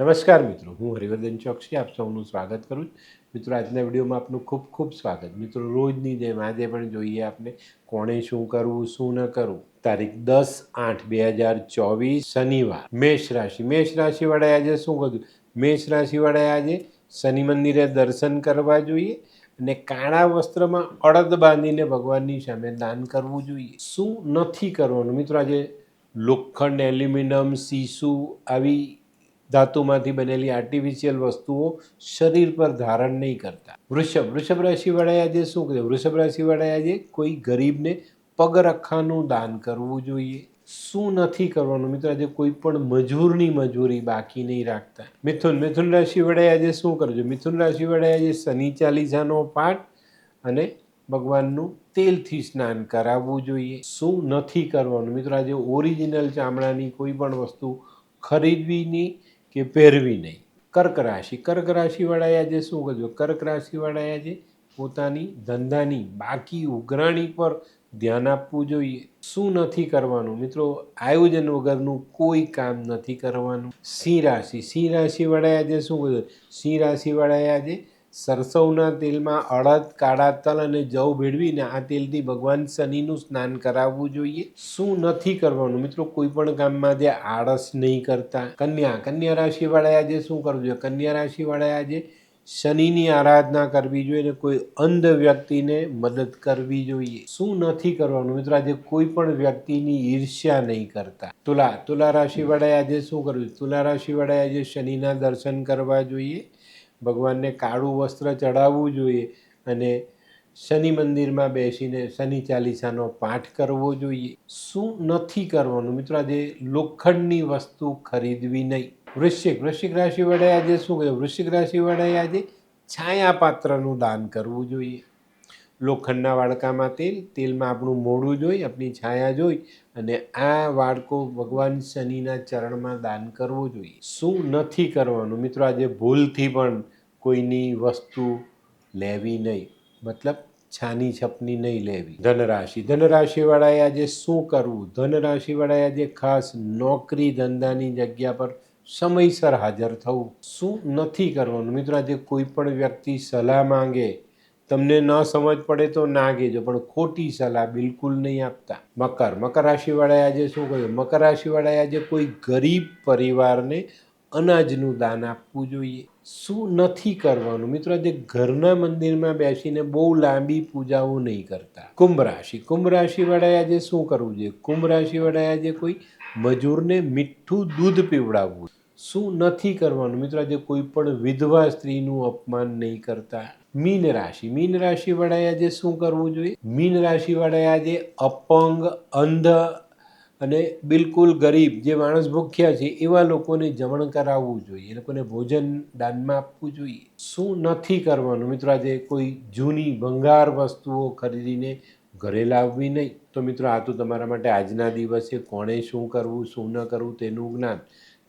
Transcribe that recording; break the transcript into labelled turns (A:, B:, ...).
A: નમસ્કાર મિત્રો, હું હરિવર્ધન ચોકસી, આપ સૌનું સ્વાગત કરું છું. મિત્રો, આજના વિડીયોમાં આપનું ખૂબ ખૂબ સ્વાગત. મિત્રો, રોજની જેમ આજે પણ જોઈએ આપણે કોણે શું કરવું, શું ન કરવું. તારીખ દસ આઠ બે હજાર ચોવીસ શનિવાર, મેષ રાશિ. મેષ રાશિવાળાએ આજે શું કહ્યું મેષ રાશિવાળાએ આજે શનિ મંદિરે દર્શન કરવા જોઈએ અને કાળા વસ્ત્રમાં અડદ બાંધીને ભગવાનની સામે દાન કરવું જોઈએ. શું નથી કરવાનું? મિત્રો, આજે લોખંડ, એલ્યુમિનિયમ, સીસુ આવી ધાતુમાંથી બનેલી આર્ટિફિશિયલ વસ્તુઓ શરીર પર ધારણ નહીં કરતા. વૃષભ વૃષભ રાશિવાળાએ આજે શું કર્યું? વૃષભ રાશિવાળાએ આજે કોઈ ગરીબને પગરખાનું દાન કરવું જોઈએ. શું નથી કરવાનું? મિત્રો, આજે કોઈ પણ મજૂરની મજૂરી બાકી નહીં રાખતા. મિથુન મિથુન રાશિવાળાએ આજે શું કરજો મિથુન રાશિવાળાએ આજે શનિ ચાલીસાનો પાઠ અને ભગવાનનું તેલથી સ્નાન કરાવવું જોઈએ. શું નથી કરવાનું? મિત્રો, આજે ઓરિજિનલ ચામડાની કોઈ પણ વસ્તુ ખરીદવી નહીં કે પહેરવી નહીં. કર્ક રાશિ. કર્ક રાશિવાળાએ આજે શું કરજો કર્ક રાશિવાળાએ આજે પોતાની ધંધાની બાકી ઉઘરાણી પર ધ્યાન આપવું જોઈએ. શું નથી કરવાનું? મિત્રો, આયોજન વગરનું કોઈ કામ નથી કરવાનું. સિંહ રાશિ. સિંહ રાશિવાળાએ આજે શું કર્યું? સિંહ રાશિવાળાએ આજે સરસવના તેલમાં અડદ કાળા તલ અને જવ ભેળવીને આ તેલથી ભગવાન શનિનું સ્નાન કરાવવું જોઈએ. શું નથી કરવાનું? મિત્રો કોઈ પણ કામમાં જે આળસ નહીં કરતા. કન્યા કન્યા રાશિવાળાએ આજે શું કરવું જોઈએ? કન્યા રાશિવાળાએ આજે શનિની આરાધના કરવી જોઈએ અને કોઈ અંધ વ્યક્તિને મદદ કરવી જોઈએ. શું નથી કરવાનું? મિત્રો, આજે કોઈ પણ વ્યક્તિની ઈર્ષ્યા નહીં કરતા. તુલા તુલા રાશિવાળાએ આજે શું કરવું તુલા રાશિવાળાએ આજે શનિના દર્શન કરવા જોઈએ. ભગવાનને કાળું વસ્ત્ર ચડાવવું જોઈએ અને શનિ મંદિરમાં બેસીને શનિ ચાલીસાનો પાઠ કરવો જોઈએ. શું નથી કરવાનું? મિત્રો, આજે લોખંડની વસ્તુ ખરીદવી નહીં. વૃશ્ચિક વૃશ્ચિક રાશિવાળાએ આજે શું કહ્યું વૃશ્ચિક રાશિવાળાએ આજે છાયા પાત્રનું દાન કરવું જોઈએ. લોખંડના વાડકામાં તેલ, તેલમાં આપણું મોડું જોઈ, આપણી છાયા જોઈ અને આ વાડકો ભગવાન શનિના ચરણમાં દાન કરવું જોઈએ. શું નથી કરવાનું? મિત્રો, આજે ભૂલથી પણ કોઈની વસ્તુ લેવી નહીં. મતલબ છાની છપની નહીં લેવી. ધનરાશિ. ધનરાશિવાળાએ આજે શું કરવું? ધનરાશિવાળાએ આજે ખાસ નોકરી ધંધાની જગ્યા પર સમયસર હાજર થવું. શું નથી કરવાનું? મિત્રો, આજે કોઈ પણ વ્યક્તિ સલાહ માંગે તમને ન સમજ પડે તો ના કહેજો, પણ ખોટી સલાહ બિલકુલ નહીં આપતા. મકર. મકર રાશિવાળાએ આજે શું કહ્યું? મકર રાશિવાળાએ આજે કોઈ ગરીબ પરિવારને અનાજનું દાન આપવું જોઈએ. શું નથી કરવાનું? મિત્રો, આજે ઘરના મંદિરમાં બેસીને બહુ લાંબી પૂજાઓ નહીં કરતા. કુંભ રાશિ. કુંભ રાશિવાળાએ આજે શું કરવું જોઈએ? કુંભ રાશિવાળાએ આજે કોઈ મજૂરને મીઠું દૂધ પીવડાવવું શું નથી કરવાનું? મિત્રો, આજે કોઈ પણ વિધવા સ્ત્રીનું અપમાન નહીં કરતા. મીન રાશિ. મીન રાશિ વાળાએ આજે શું કરવું જોઈએ? મીન રાશિવાળાએ આજે અપંગ, અંધ અને બિલકુલ ગરીબ જે માણસ ભૂખ્યા છે, એવા લોકોને જમણ કરાવવું જોઈએ. એ લોકોને ભોજન, દાનમાં આપવું જોઈએ. શું નથી કરવાનું? મિત્રો, આજે કોઈ જૂની ભંગાર વસ્તુઓ ખરીદીને ઘરે લાવવી નહીં. તો મિત્રો, આ તો તમારા માટે આજના દિવસે કોણે શું કરવું, શું ન કરવું તેનું જ્ઞાન.